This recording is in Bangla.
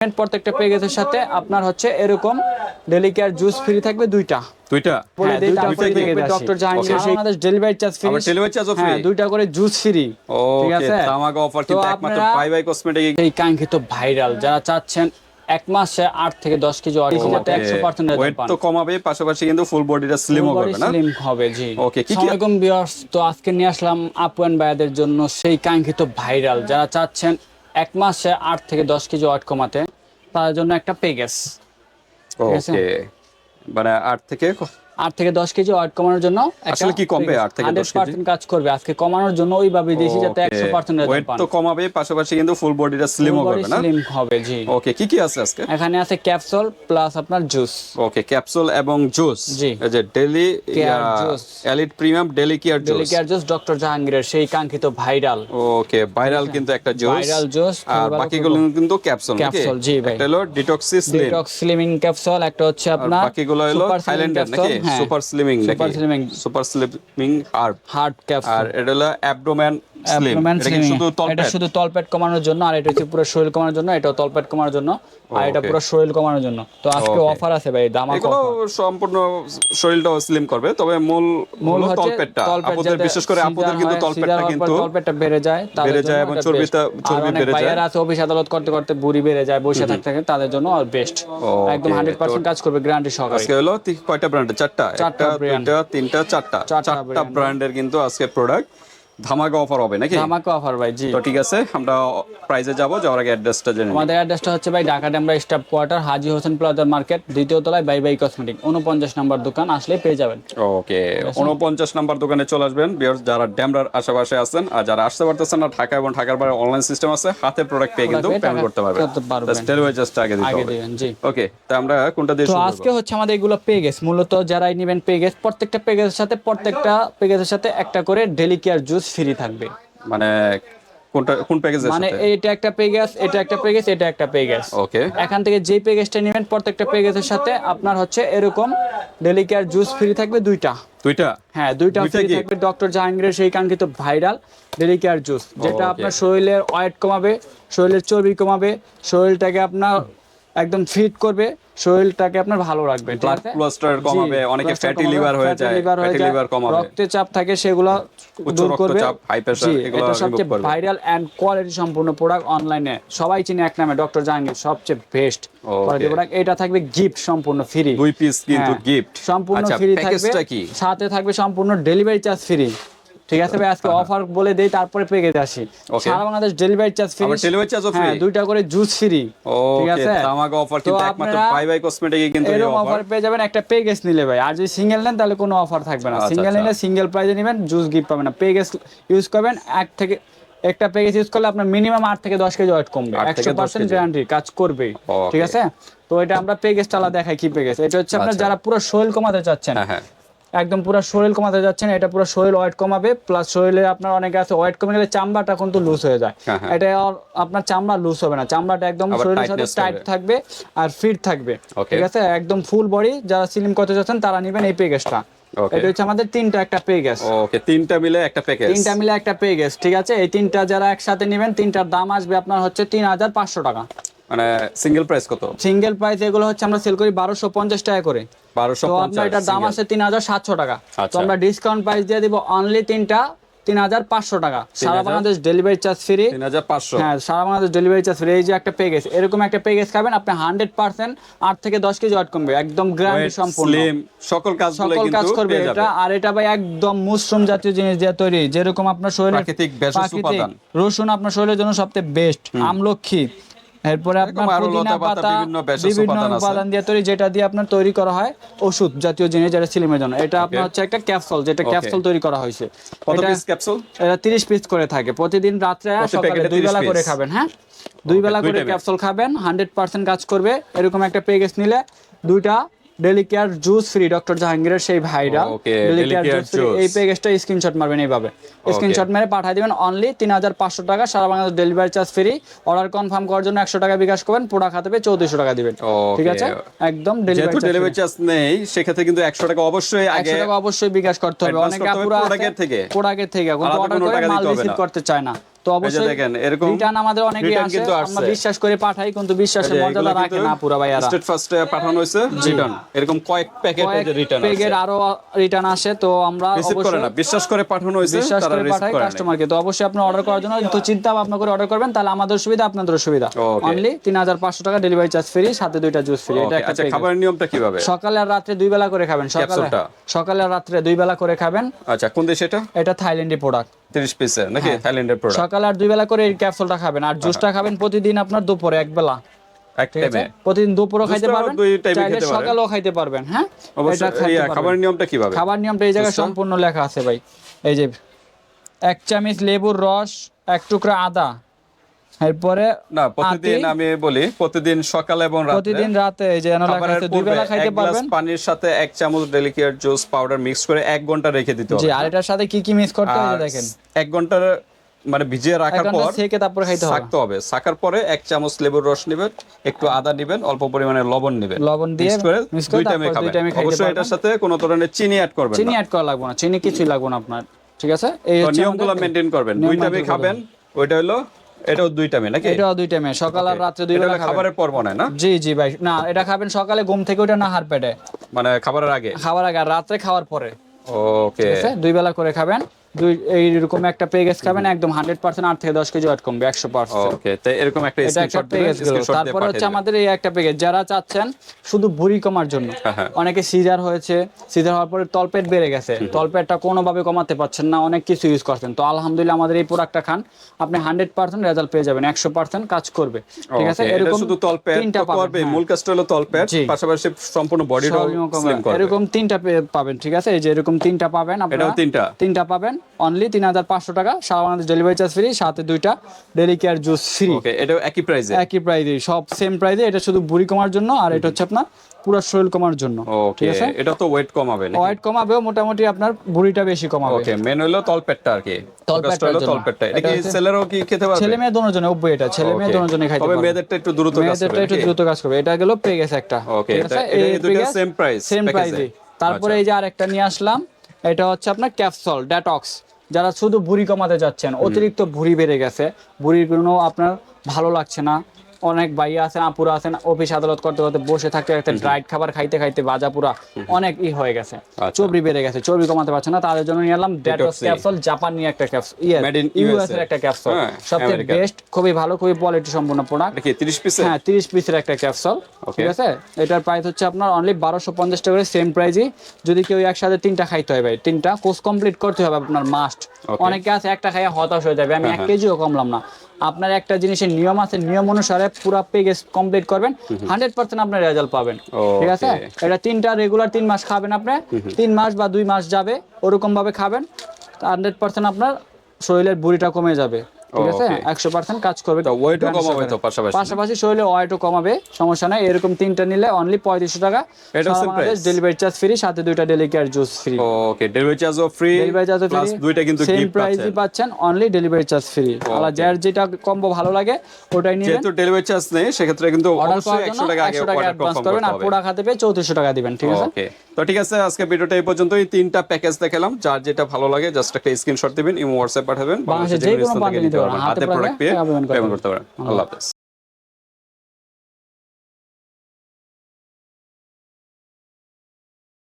প্রত্যেকটা প্যাকেজের সাথে আপনার হচ্ছে এরকম ডেলি কেয়ার জুস ফ্রি থাকবে দুইটা। দুইটা? Doctor Jahangir Okay. সেই বাংলাদেশ ডেলিভারি চার্জ ফ্রি আবার delivery charge ও free? হ্যাঁ দুইটা করে জুস ফ্রি ঠিক আছে? ধামাকা অফার কিন্তু একমাত্র বাই বাই কসমেটিক এই কাঙ্ক্ষিত ভাইরাল যারা চাচ্ছেন এক মাসে আট থেকে দশ কেজি অর্ডার যাতে একশো পার্সেন্ট ওয়েট তো কমাবে পাশাপাশি কিন্তু ফুল বডিটা স্লিম হবে না? স্লিম হবে জি। ওকে কি আসসালামাইকুম ভিউয়ার্স তো আজকে নিয়ে আসলাম আপু এন্ড ভাইয়াদের জন্য সেই কাঙ্ক্ষিত ভাইরাল যারা চাচ্ছেন এক মাসে আট থেকে দশ কেজি ওয়েট কমাতে, তার জন্য একটা পেগেস? ওকে মানে আট থেকে আট থেকে দশ কেজি ওয়েট কমানোর জন্য আসলে কি কমবে? আট থেকে দশ কেজি? পার্সেন্ট কাজ করবে। আজকে কমানোর জন্য ওইভাবে দিয়েছি যাতে একশো পার্সেন্ট ওয়েট তো কমাবে পাশাপাশি কিন্তু ফুল বডিটা স্লিমও করবে না? স্লিম হবে জি। ওকে কি কি আছে আজকে? এখানে আছে ক্যাপসুল প্লাস আপনার জুস ওকে ক্যাপসুল এবং জুস জি। যে daily. Elite premium daily care daily care juice doctor জাহাঙ্গীরের সেই কাঙ্ক্ষিত ভাইরাল ওকে ভাইরাল কিন্তু একটা জুস Viral juice, আর বাকিগুলো কিন্তু ক্যাপসুল Capsule, জি ভাই। হলো detoxy slim detox slimming capsule একটা হচ্ছে আপনার বাকিগুলো হলো থাইল্যান্ডের নাকি? হ্যাঁ। Super slimming super Slimming। Super slimming herb hard আর এটা হলো অ্যাবডোমেন Abdomen এটা শুধু তলপেট কমানোর জন্য আর এটা হচ্ছে পুরো শরীর কমানোর জন্য এটা তলপেট কমানোর জন্য আর এটা পুরো শরীর কমানোর জন্য। তো আজকে অফার আছে ভাই দাম এগুলো সম্পূর্ণ শরীরটাও স্লিম করবে তবে মূল মূল তলপেটটা তলপেট বিশেষ করে scissor কিন্তু তলপেটটা scissor হওয়ার পর কিন্তু তলপেটটা বেড়ে যায় তাদের বেড়ে যায় জন্য এবং চর্বিটা- চর্বি বেড়ে যায়। ভাইয়ারা আছে অফিস আদালত করতে করতে বুড়ি বেড়ে যায় বসে থাকতে থাকে তাদের জন্য আর বেস্ট একদম হান্ড্রেড পার্সেন্ট কাজ করবে গ্যারান্টি সহকারে। আজকে হলো কয়টা ব্র্যান্ড চারটা? চারটা একটা দুইটা তিনটা চারটা। চারটা ব্র্যান্ডের কিন্তু আজকে প্রোডাক্ট ধামাকা অফার হবে নাকি? ধামাকা অফার ভাই জি। তো ঠিক আছে আমরা প্রাইজে যাব যাওয়ার আগে অ্যাড্রেসটা জেনে আমাদের অ্যাড্রেসটা হচ্ছে ভাই ঢাকা ডেমরা স্টাফ কোয়ার্টার হাজি হোসেন প্লাজার মার্কেট দ্বিতীয় তলায় বাই বাই কসমেটিক উনপঞ্চাশ নম্বর দোকান আসলে পেয়ে যাবেন। ওকে উনপঞ্চাশ নাম্বার দোকানে চলে আসবেন বিয়ার্স যারা ড্যামরার আশেপাশে আছেন আর যারা আসতে পারতেছেন না ঢাকা এবং ঢাকার বাইরে অনলাইন সিস্টেম আছে হাতে প্রোডাক্ট পেয়ে কিন্তু পেমেন্ট করতে পারবেন। ডেলিভারি চার্জটা আগে দিতে হবে। জি। ওকে তা আমরা কোনটা দিয়ে তো আজকে হচ্ছে আমাদের এগুলো পেগেস মূলত যারাই নেবেন পেগেস প্রত্যেকটা পেগের সাথে প্রত্যেকটা পেগের সাথে একটা করে ডেলি কেয়ার জুস ফ্রি থাকবে। মানে কোনটা কোন প্যাকেজের মানে এটা একটা পেগেস এটা একটা পেগেস এটা একটা পেগেস ওকে এখান থেকে যে পেগেসটা নেবেন প্রত্যেকটা পেগেসের সাথে আপনার হচ্ছে এরকম ডেলি কেয়ার জুস ফ্রি থাকবে দুইটা। দুইটা? হ্যাঁ দুইটা ফ্রি থাকবে ডক্টর জাহাঙ্গীরের সেই কাঙ্ক্ষিত ভাইরাল ডেলি কেয়ার জুস যেটা আপনার শরীরের ওয়েট কমাবে শরীরের চর্বি কমাবে শরীরটাকে আপনার একদম ফিট করবে শরীরটাকে আপনার ভালো রাখবে ব্লাড আছে? কোলেস্টেরল কমাবে অনেকে ফ্যাটি লিভার হয়ে যায় ফ্যাটি লিভার কমাবে। রক্তে চাপ থাকে সেগুলো দূর করবে। রক্তচাপ, pressure, জি, এগুলো সবচেয়ে। ভাইরাল এন্ড কোয়ালিটি সম্পূর্ণ প্রোডাক্ট অনলাইনে সবাই চিনে এক নামে ডক্টর জাহাঙ্গীর সবচেয়ে বেস্ট কোয়ালিটি প্রোডাক্ট এটা থাকবে গিফট সম্পূর্ণ ফ্রি দুই পিস কিন্তু হ্যাঁ, গিফট সম্পূর্ণ আচ্ছা ফ্রি থাকবে। সাথে থাকবে সম্পূর্ণ ডেলিভারি চার্জ ফ্রি ঠিক আছে ভাই আজকে অফার বলে দেই তারপরে পেয়ে আসি. সারা বাংলাদেশ ডেলিভারি চার্জ ফ্রি আবার delivery charge ও free? হ্যাঁ দুইটা করে জুস ফ্রি ঠিক আছে? ধামাকা অফার কিন্তু একমাত্র বাই বাই কসমেটিকে কিন্তু এই অফার পেয়ে যাবেন একটা পে গেস নিলে ভাই। আর যদি সিঙ্গেল নেন তাহলে কোনো অফার থাকবে না। আচ্ছা, সিঙ্গেল আচ্ছা। নিলে সিঙ্গেল প্রাইজে নেবেন জুস গিফট পাবেন না। পে গেস ইউজ করবেন এক থেকে একটা প্যাকেজ ইউজ করলে আপনার মিনিমাম আট থেকে দশ কেজি ওয়েট কমবে। একশো 10 পার্সেন্ট গ্যারান্টি কাজ করবে। ঠিক আছে? তো এটা আমরা পেগেস টালা দেখাই কি পেগেস এটা হচ্ছে আপনার আচ্ছা। যারা পুরো শরীর কমাতে চাচ্ছেন হ্যাঁ হ্যাঁ। একদম পুরো শরীর কমাতে যাচ্ছেন এটা পুরো শরীর ওয়েট কমাবে প্লাস শরীরে আপনার অনেকে আছে ওয়েট কমে গেলে চামড়াটা কিন্তু লুজ হয়ে যায়। হ্যাঁ, হ্যাঁ। এটা আপনার চামড়া লুজ হবে না চামড়াটা একদম শরীরের সাথে টাইট থাকবে। আর ফিট থাকবে। ঠিক আছে? একদম ফুল বডি যারা স্লিম করতে যাচ্ছেন তারা নেবেন এই Okay. এটা হচ্ছে আমাদের তিনটা একটা পেগেস ওকে তিনটা মিলে একটা প্যাকেজ তিনটা মিলে একটা পেগেস ঠিক আছে? এই তিনটা যারা একসাথে নেবেন তিনটার দাম আসবে আপনার হচ্ছে তিন হাজার পাঁচশো টাকা। মানে সিঙ্গেল প্রাইস কত? সিঙ্গেল প্রাইস এগুলো হচ্ছে আমরা সেল করি বারোশো পঞ্চাশ টাকা করে। তো আপনার এটার দাম আছে তিন হাজার সাতশো টাকা। তো আচ্ছা। আমরা ডিসকাউন্ট প্রাইস দিয়ে দিব অনলি তিনটা তিন হাজার পাঁচশো টাকা। সারা বাংলাদেশ ডেলিভারি চার্জ ফ্রি তিন হাজার পাঁচশো। হ্যাঁ সারা বাংলাদেশ ডেলিভারি চার্জ ফ্রি এই যে একটা প্যাকেজ এরকম একটা প্যাকেজ খাবেন আপনি হান্ড্রেড পার্সেন্ট আট থেকে দশ কেজি ওয়েট কমবে একদম সম্পূর্ণ। সকল সকল কাজ করবে এটা। আর এটা ভাই একদম মুশরুম জাতীয় জিনিস দিয়ে তৈরি। যেরকম আপনার শরীরে প্রাকৃতিক। রসুন আপনার শরীরের জন্য সবচেয়ে বেস্ট আমলক্ষী। এরপরে আপনার পুদিনা পাতা, পাতা বিভিন্ন উপাদান দিয়ে তৈরি যেটা দিয়ে আপনার তৈরি করা হয় ওষুধ জাতীয় জিনিস যেটা সিলিমের জন্য। এটা আপনার হচ্ছে একটা ক্যাপসুল যেটা ক্যাপসুল তৈরি করা হয়েছে। এটা পিস ক্যাপসুল এটা 30 পিস করে থাকে। প্রতিদিন রাত্রে সকালে দুই বেলা করে খাবেন হ্যাঁ? দুই বেলা করে ক্যাপসুল খাবেন 100% কাজ করবে। এরকম একটা প্যাকেজ নিলে দুইটা daily care juice free doctor জাহাঙ্গীরের সেই ভাইরা। Okay, daily Daily care Care juice free এই প্যাকেজটা স্ক্রিনশট মারবেন এইভাবে। স্ক্রিনশট মেরে পাঠিয়ে দিবেন অনলি তিন হাজার পাঁচশো টাকা সারা Bangladesh delivery charge free order confirm করার জন্য একশো টাকা বিকাশ করবেন প্রোডাক্ট হাতে পেয়ে চৌত্রিশশো টাকা দিবেন। ঠিক আছে? একদম যেহেতু ডেলিভারি ডেলিভারি চার্জ নেই সেক্ষেত্রে কিন্তু একশো টাকা অবশ্যই আগে একশো টাকা অবশ্যই বিকাশ করতে হবে। অনেকে এর থেকে। প্রোডাক্টের থেকে। কিন্তু অর্ডার করে মাল রিসিভ করতে চায় না। তো অবশ্যই দেখেন এরকম রিটার্ন আমাদের অনেকেই আসে আমরা বিশ্বাস করে পাঠাই কিন্তু বিশ্বাসের মর্যাদা রাখে না পুরা ভাইয়ারা। স্টেট ফার্স্টে পাঠানো হয়েছে রিটার্ন এরকম কয়েক প্যাকেট রিটার্ন পেগের আরও রিটার্ন আসে তো আমরা অবশ্যই না বিশ্বাস করে পাঠানো হয়েছে বিশ্বাস করে পাঠাই কাস্টমারকে তো অবশ্যই আপনি অর্ডার করার জন্য তো চিন্তা ভাবনা করে অর্ডার করবেন তাহলে আমাদের সুবিধা আপনাদের সুবিধা. অনলি তিন হাজার পাঁচশো টাকা ডেলিভারি চার্জ ফ্রি সাথে দুইটা জুস ফ্রি এটা একটা আচ্ছা খাবারের নিয়মটা কীভাবে? সকালে আর রাত্রে দুই বেলা করে খাবেন সকালে সকালে আর রাত্রে দুই বেলা করে খাবেন। আচ্ছা কোন দেশ এটা? এটা থাইল্যান্ডি প্রোডাক্ট 30 পিসের নাকি। থাইল্যান্ডের প্রোডাক্ট সকাল আর দুই বেলা করে এই ক্যাপসুলটা খাবেন। আর জুসটা খাবেন প্রতিদিন আপনার দুপুরে এক বেলা। প্রতিদিন দুপুরও খাইতে পারবেন চাইলে। সকালেও খাইতে পারবেন হ্যাঁ। খাবারের নিয়মটা কীভাবে? খাবার নিয়মটা এই জায়গায় সম্পূর্ণ লেখা আছে ভাই। এই যে এক চামচ লেবুর রস এক টুকরা আদা এরপরে না প্রতিদিন আমি বলি প্রতিদিন সকালে এবং রাতে প্রতিদিন রাতে এই যে খাবারের আছে দুই বেলা খাইতে পারবেন? পানির সাথে এক চামচ ডেলিকেট জুস পাউডার মিক্স করে এক ঘণ্টা রেখে দিতে জি আর এটার সাথে কি কি মিক্স করতে আর দেখেন। এক ঘণ্টার মানে ভিজিয়ে রাখার পর থেকে তারপরে খাইতে হবে। থাকতে হবে। ছাকার পরে এক চামচ লেবুর রস নেবেন একটু আদা নেবেন অল্প পরিমাণে লবণ নেবেন। লবণ দিয়ে মিক্স করে দুই টাইমে খাবেন। খাইতে অবশ্যই এটার সাথে কোনো ধরনের চিনি অ্যাড করবেন চিনি অ্যাড করা লাগবে না চিনি কিছুই লাগবে না আপনার ঠিক আছে? এই নিয়মগুলো মেনটেন করবেন। দুই টাইমে খাবেন ওইটা হলো এটাও দুই টাইমে নাকি? এটাও দুই টাইমে সকাল আর রাত্রে দুই বেলা খাবারের পর মনে না? জি জি ভাই। না এটা খাবেন সকালে ঘুম থেকে ওটা না হার পেটে। মানে খাবারের আগে? খাবার আগে আর রাত্রে খাওয়ার পরে। ওকে দুই বেলা করে খাবেন। দুই এইরকম একটা পেগেস খাবেন একদম হান্ড্রেড পার্সেন্ট আট থেকে দশ কেজি ওয়েট কমবে একশো পার্সেন্ট ওকে তো এরকম একটা স্ক্রিনশট পেগেস গেল। স্ক্রিনশট দিয়ে তারপরে হচ্ছে আমাদের এই একটা পেগেজ যারা চাচ্ছেন শুধু ভুঁড়ি কমার জন্য হ্যাঁ, হ্যাঁ। অনেকে সিজার হয়েছে সিজার হওয়ার পরে তলপেট বেড়ে গেছে তলপেটটা কোনোভাবে কমাতে পারছেন না অনেক কিছু ইউজ করছেন। তো আলহামদুলিল্লাহ আমাদের এই প্রোডাক্টটা খান আপনি হান্ড্রেড পার্সেন্ট রেজাল্ট পেয়ে যাবেন একশো পার্সেন্ট কাজ করবে ঠিক আছে? এরকম শুধু তলপেট তিনটা করবে হ্যাঁ। মূল কাজটা হলো তলপেট পাশাপাশি সম্পূর্ণ বডিটাও এরকম তিনটা পাবেন ঠিক আছে? এই যে এরকম তিনটা পাবেন আপনারা। তিনটা? তিনটা পাবেন। অনলি তিন হাজার পাঁচশো টাকা সারা বাংলাদেশ ডেলিভারি চার্জ ফ্রি সাথে দুইটা ডেলি কেয়ার জুস ফ্রি এটাও একই প্রাইসে একই প্রাইসে সব সেম প্রাইসে এটা শুধু বুড়ি কমার জন্য আর এটা হচ্ছে আপনার পুরো শরীর কমার জন্য। ঠিক আছে? এটা তো ওয়েট কমাবে ওয়েট কমাবেও মোটামুটি আপনার বেশি কমাবে। ওকে মেন হলো তলপেটটা আর কি। তলপেটটার ফোকাসটা হলো তলপেটটা। এটা এটা কি ছেলেরাও কি খেতে পারবে? ছেলে মেয়ে অব্বই এটা। ছেলে মেয়ে. দোনোজনে খাইতে তবে মেয়েদেরটা একটু দ্রুত কাজ মেয়েদেরটা একটু দ্রুত কাজ করবে। এটা গেল পেগেস একটা। এটা- এটা এই দুইটা পেগেস সেম প্রাইসে তারপরে আচ্ছা। এই যে আরেকটা নিয়ে আসলাম এটা হচ্ছে আপনার ক্যাপসল ডেটক্স যারা শুধু ভুঁড়ি কমাতে যাচ্ছেন অতিরিক্ত ভুঁড়ি বেড়ে গেছে ভুঁড়ির কোনো আপনার ভালো লাগছে না অনেক ভাইয়া আছেন আপুরা আছেন অফিস আদালত করতে করতে বসে থাকতে থাকতে ড্রাইড খাবার খাইতে খাইতে বাজা পুরা অনেক ই হয়ে গেছে। আচ্ছা। চর্বি বেড়ে গেছে চর্বি কমাতে পারছে না তাদের জন্য নিয়ে এলাম ডেটক্স। ক্যাপসুল জাপানি একটা ক্যাপসুল ইউএস এর একটা ক্যাপসুল হ্যাঁ, সবচেয়ে বেস্ট খুবই ভালো খুবই কোয়ালিটি সম্পূর্ণ প্রোডাক্ট এটা কি 30 পিসে হ্যাঁ তিরিশ পিসের একটা ক্যাপসুল ঠিক আছে? এটার প্রাইস হচ্ছে আপনার অনলি বারোশো পঞ্চাশ টাকা করে সেম প্রাইজই যদি কেউ একসাথে তিনটা খাইতে হয় ভাই তিনটা কোর্স কমপ্লিট করতে হবে আপনার মাস্ট অনেকে আছে একটা খাইয়া হতাশ হয়ে যাবে আমি হ্যাঁ, এক হ্যাঁ। কেজিও কমলাম না। আপনার একটা জিনিসের নিয়ম আছে নিয়ম অনুসারে পুরো পেজ কমপ্লিট করবেন হান্ড্রেড পার্সেন্ট আপনার রেজাল্ট পাবেন ঠিক আছে? এটা তিনটা রেগুলার তিন মাস খাবেন আপনি তিন মাস বা দুই মাস যাবে ওরকম ভাবে খাবেন হান্ড্রেড পার্সেন্ট আপনার শরীরের বুড়িটা কমে যাবে। ঠিক আছে? একশো পার্সেন্ট কাজ করবে। ওয়েটও কমাবে তো পাশাপাশি? পাশাপাশি শরীরে ওয়েটও কমাবে সমস্যা নাই। এরকম তিনটা নিলে অনলি পঁয়ত্রিশশো টাকা। ডেলিভারি চার্জ ফ্রি সাথে দুইটা daily care juice free okay delivery চার্জও free delivery charge plus free দুইটা কিন্তু সেম প্রাইসই পাচ্ছেন। অনলি ডেলিভারি চার্জ ফ্রি আলাদা যার যেটা কম্বো ভালো লাগে ওটাই নিবেন যেহেতু ডেলিভারি চার্জ নেই সেক্ষেত্রে কিন্তু অবশ্যই করার 100 জন্য টাকা আগে একশো অর্ডার করবেন আর পোড়া খাতে পেয়ে চৌত্রিশশো টাকা দিবেন ঠিক আছে? তো ঠিক আছে আজকে ভিডিওটা এই পর্যন্তই। তিনটা প্যাকেজ দেখালাম যার যেটা ভালো লাগে জাস্ট একটা স্ক্রিনশট দিবেন ইমো হোয়াটসঅ্যাপ পাঠাবেন বাংলাদেশের যে কোনো স্থান থেকে নিতে পারবেন। হাতে প্রোডাক্ট পেয়ে পেমেন্ট করতে পারেন আল্লাহ হাফেজ।